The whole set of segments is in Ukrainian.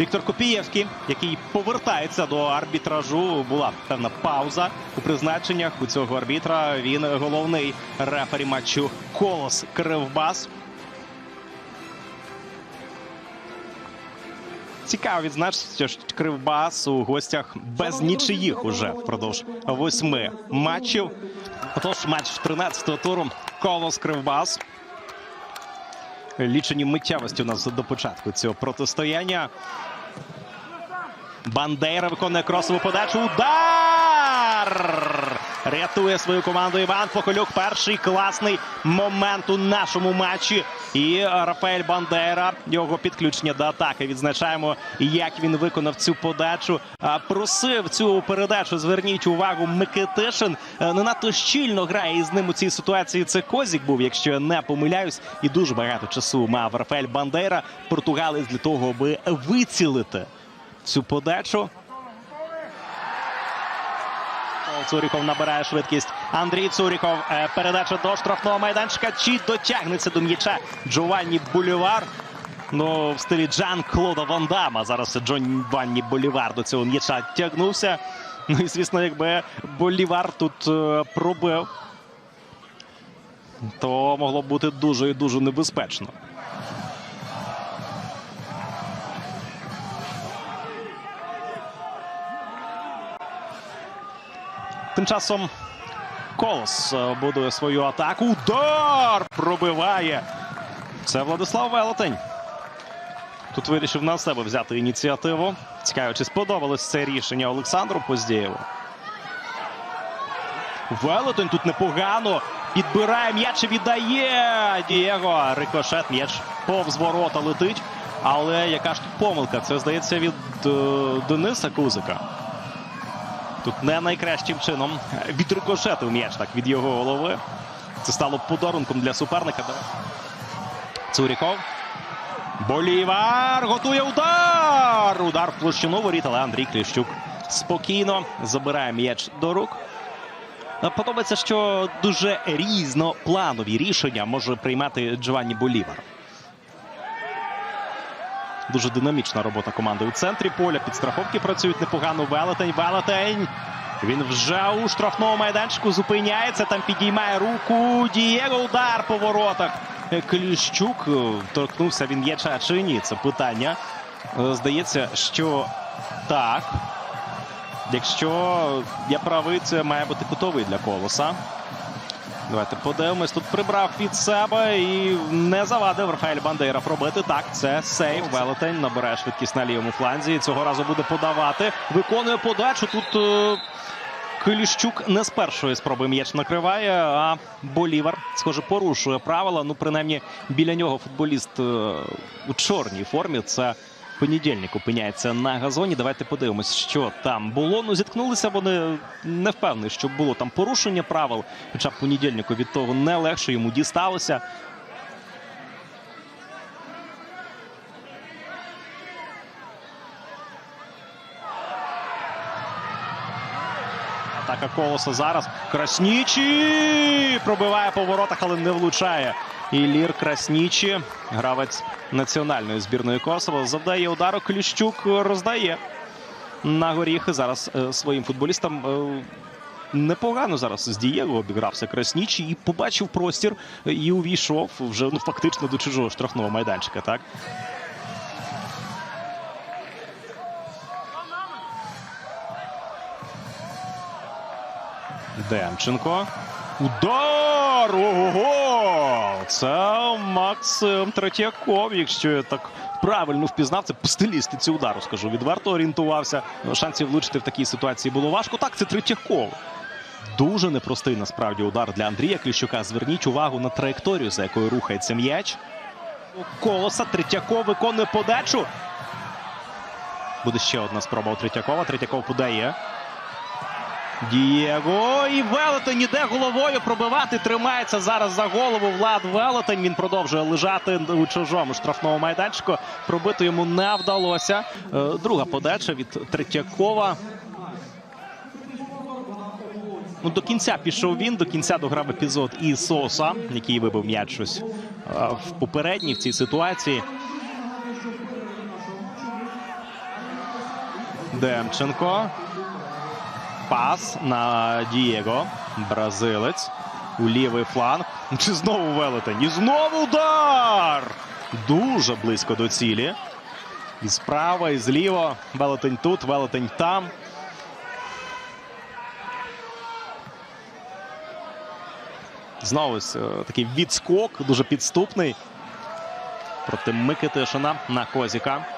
Віктор Копієвський, який повертається до арбітражу. Була певна пауза у призначеннях у цього арбітра. Він головний рефері матчу Колос Кривбас. Цікаво відзначити, що Кривбас у гостях без нічиїх уже впродовж восьми матчів. Отож, матч 13-го туру Колос Кривбас. Лічені миттєвості у нас до початку цього протистояння. Бандейра виконує кросову подачу. Удар! Рятує свою команду Іван Фохолюк. Перший класний момент у нашому матчі. І Рафаель Бандера, його підключення до атаки. Відзначаємо, як він виконав цю подачу. Просив цю передачу. Зверніть увагу, Микитишин е, не надто щільно грає із ним у цій ситуації. Це Козік був, якщо я не помиляюсь, і дуже багато часу мав Рафаель Бандера, португалець для того, аби вицілити цю подачу. Цуріков набирає швидкість. Андрій Цуріков. е, Передача до штрафного майданчика. Чи дотягнеться до м'яча Джованні Булівар? Ну, в стилі Джан Клода Ван Дамма. Зараз Джованні Болівар до цього м'яча тягнувся. Ну і звісно, якби Болівар тут е, пробив, то могло б бути дуже і дуже небезпечно. Тим часом Колос е, будує свою атаку. Удар пробиває. Це Владислав Велетень. Тут вирішив на себе взяти ініціативу. Цікаво, чи сподобалось це рішення Олександру Поздєєву. Велетень тут непогано. Підбирає м'яч і віддає. Дієго. Рикошет. М'яч повз ворота летить. Але яка ж тут помилка? Це здається від е, Дениса Кузика. Тут не найкращим чином відрикошетив м'яч так від його голови. Це стало подарунком для суперника. Цуріков. Болівар готує удар. Удар в площину воріт, але Андрій Кліщук спокійно забирає м'яч до рук. Подобається, що дуже різнопланові рішення може приймати Джованні Болівар. Дуже динамічна робота команди у центрі поля. Підстраховки працюють непогано. Велетень, Велетень. Він вже у штрафному майданчику зупиняється. Там підіймає руку. Дієго удар по воротах. Кліщук е, торкнувся він м'яча чи ні? Це питання. Е, Здається, що так. Якщо я правий, це має бути кутовий для колоса. Давайте подивимось. Тут прибрав під себе і не завадив Рафаель Бандейра пробити. Так, це сейв. Велетень набирає швидкість на лівому фланзі. Цього разу буде подавати. Виконує подачу. Тут е, Кліщук не з першої спроби м'яч накриває, а Болівар, схоже, порушує правила. Ну, принаймні, біля нього футболіст е, у чорній формі. Це понедільник опиняється на газоні. Давайте подивимось, що там було. Ну, зіткнулися вони не впевнений, що було там порушення правил. Хоча понедільнику від того не легше йому дісталося. Атака колоса зараз. Краснічі пробиває по воротах, але не влучає. Ілір Краснічі, гравець національної збірної Косово, завдає удару. Кліщук роздає на горіхи. Зараз е, своїм футболістам е, непогано зараз з Дієго обігрався Краснічі і побачив простір е, і увійшов вже ну, фактично до чужого штрафного майданчика. Так Демченко. Удар! Ого! Це Максим Третьяков, якщо я так правильно впізнав. Це по стилістиці удару, скажу. Відверто орієнтувався. Шансів влучити в такій ситуації було важко. Так, це Третьяков. Дуже непростий насправді удар для Андрія Кліщука. Зверніть увагу на траєкторію, за якою рухається м'яч. Колоса Третьяков виконує подачу. Буде ще одна спроба у Третьякова. Третьяков подає. Дієго і Велетень іде головою пробивати. Тримається зараз за голову Влад Велетень. Він продовжує лежати у чужому штрафному майданчику. Пробити йому не вдалося. Е, Друга подача від Третьякова. Ну, до кінця пішов він, до кінця дограв епізод і Соса, який вибив м'яч щось е, в попередній в цій ситуації. Демченко. Пас на Дієго. Бразилець. У лівий фланг. Чи знову велетень? І знову удар! Дуже близько до цілі. І справа, і зліва. Велетень тут, велетень там. Знову е, такий відскок, дуже підступний. Проти Микитишина на Козіка.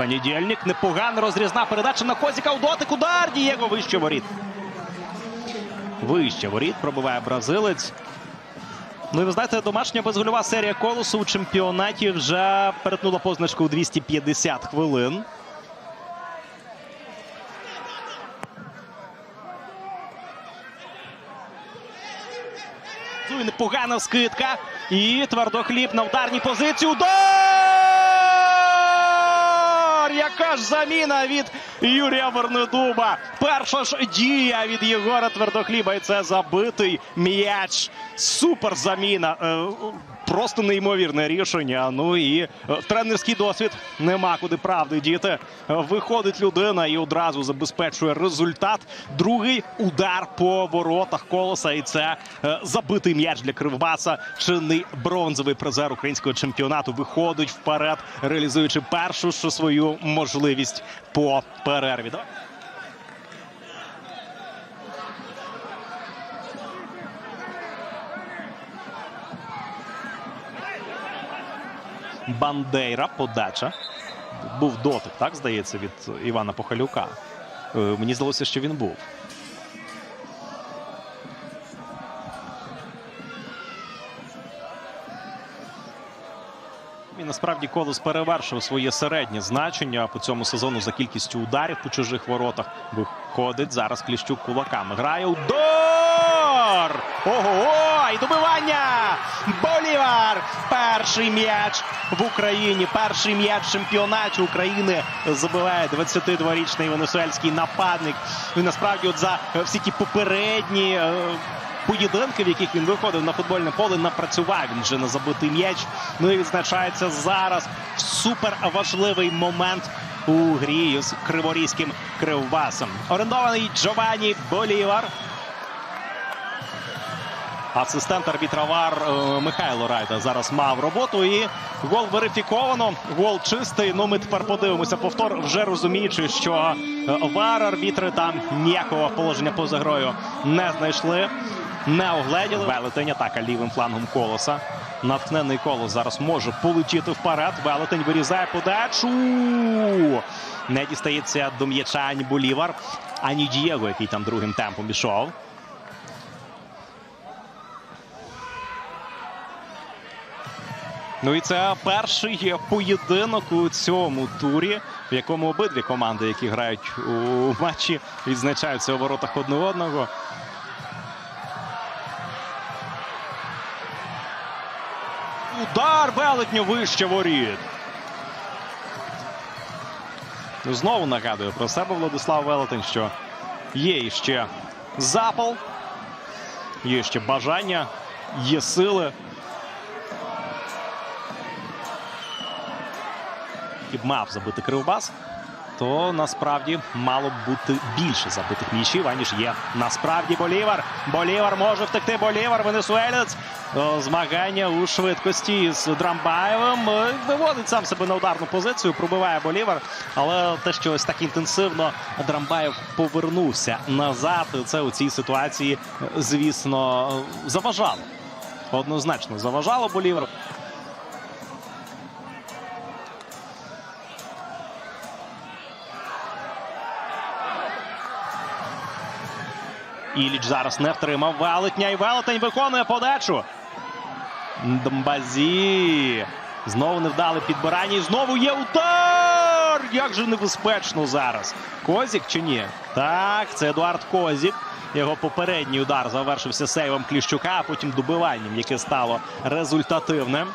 Понедільник. Непогана розрізна передача на Козіка. У дотик. Удар. Дієго вище воріт. Вище воріт пробиває бразилець. Ну і ви знаєте, домашня безгольова серія колосу у чемпіонаті вже перетнула позначку у 250 хвилин. Ну непогана скидка. І твердохліб на ударній позиції. Удар! Яка ж заміна від Юрія Вернедуба. Перша ж дія від Єгора Твердохліба. І це забитий м'яч. Супер заміна. Просто неймовірне рішення. Ну і е, тренерський досвід нема куди правди діти. Виходить людина і одразу забезпечує результат. Другий удар по воротах колоса. І це е, забитий м'яч для Кривбаса. Чинний бронзовий призер українського чемпіонату виходить вперед, реалізуючи першу свою можливість по перерві. Бандейра, подача. Був дотик, так здається, від Івана Похалюка. Е, Мені здалося, що він був. І насправді колос перевершив своє середнє значення по цьому сезону за кількістю ударів по чужих воротах. Виходить зараз Кліщук кулаками. Грає удар! Ого! І добивання! Болівар! Перший м'яч в Україні. Перший м'яч в чемпіонаті України забиває 22-річний венесуельський нападник. І насправді, от за е, всі ті попередні. е, Поєдинки, в яких він виходив на футбольне поле, напрацював він вже на забитий м'яч. Ну і відзначається зараз супер важливий момент у грі з криворізьким кривбасом. Орендований Джованні Болівар. Асистент арбітра ВАР е, Михайло Райда зараз мав роботу. І гол верифіковано. Гол чистий. Ну ми тепер подивимося повтор, вже розуміючи, що е, ВАР арбітри там ніякого положення поза грою не знайшли. Не огледіли. Велетень атака лівим флангом колоса. Натхнений колос зараз може полетіти вперед. Велетень вирізає подачу. Не дістається до м'яча ані Болівар, ані Дієго, який там другим темпом ішов. Ну і це перший поєдинок у цьому турі, в якому обидві команди, які грають у матчі, відзначаються у воротах одне одного. Удар велетню вище воріт. Ну, Знову нагадую про себе Владислав Велетень, що є іще запал, є ще бажання, є сили. Б мав забити кривбас, то насправді мало б бути більше забитих м'ячів, аніж є насправді Болівар. Болівар може втекти. Болівар, венесуелець. Змагання у швидкості з Драмбаєвим. Е, Виводить сам себе на ударну позицію, пробиває Болівар. Але те, що ось так інтенсивно Драмбаєв повернувся назад, це у цій ситуації, е, звісно, заважало. Однозначно заважало Болівар. Іліч зараз не втримав велетня. І велетень виконує подачу. Дмбазі. Знову невдале підбирання. І знову є удар! Як же небезпечно зараз. Козік чи ні? Так, це Едуард Козік. Його попередній удар завершився сейвом Кліщука, а потім добиванням, яке стало результативним.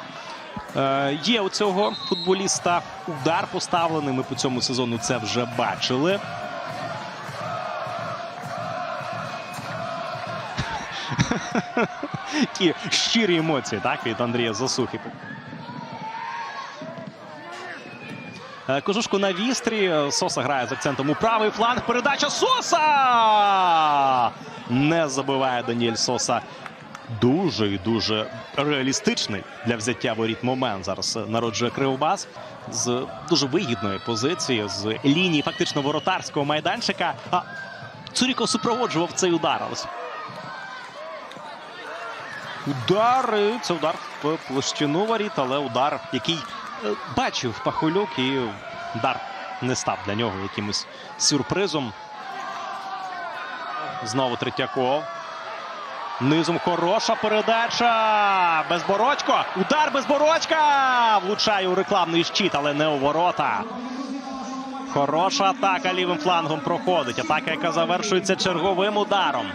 Е, є у цього футболіста удар поставлений. Ми по цьому сезону це вже бачили. Такі щирі емоції, так, від Андрія Засухи. е, кожушку на вістрі. Соса грає з акцентом у правий фланг. Передача Соса! Не забиває Даніель Соса. Дуже і дуже реалістичний для взяття воріт момент зараз народжує Кривбас з дуже вигідної позиції, з лінії фактично воротарського майданчика. А Цуріков супроводжував цей удар. Удар. і Це удар в площину воріт, але удар, який е, бачив Пахулюк, і удар не став для нього якимось сюрпризом. Знову Третьяков. Низом хороша передача. Безборочко. Удар Безборочка. Влучає у рекламний щит, але не у ворота. Хороша атака лівим флангом проходить. Атака, яка завершується черговим ударом.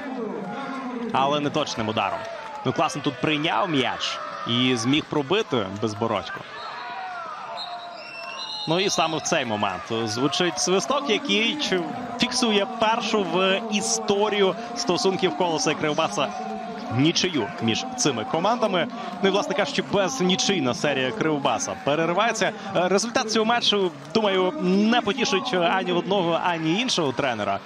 Але не точним ударом. Ну, класно тут прийняв м'яч і зміг пробити Безборочко. Ну і саме в цей момент звучить свисток, який фіксує першу в історію стосунків колоса і Кривбаса нічию між цими командами. Ну і, власне кажучи, без нічийна серія Кривбаса переривається. Результат цього матчу, думаю, не потішить ані одного, ані іншого тренера.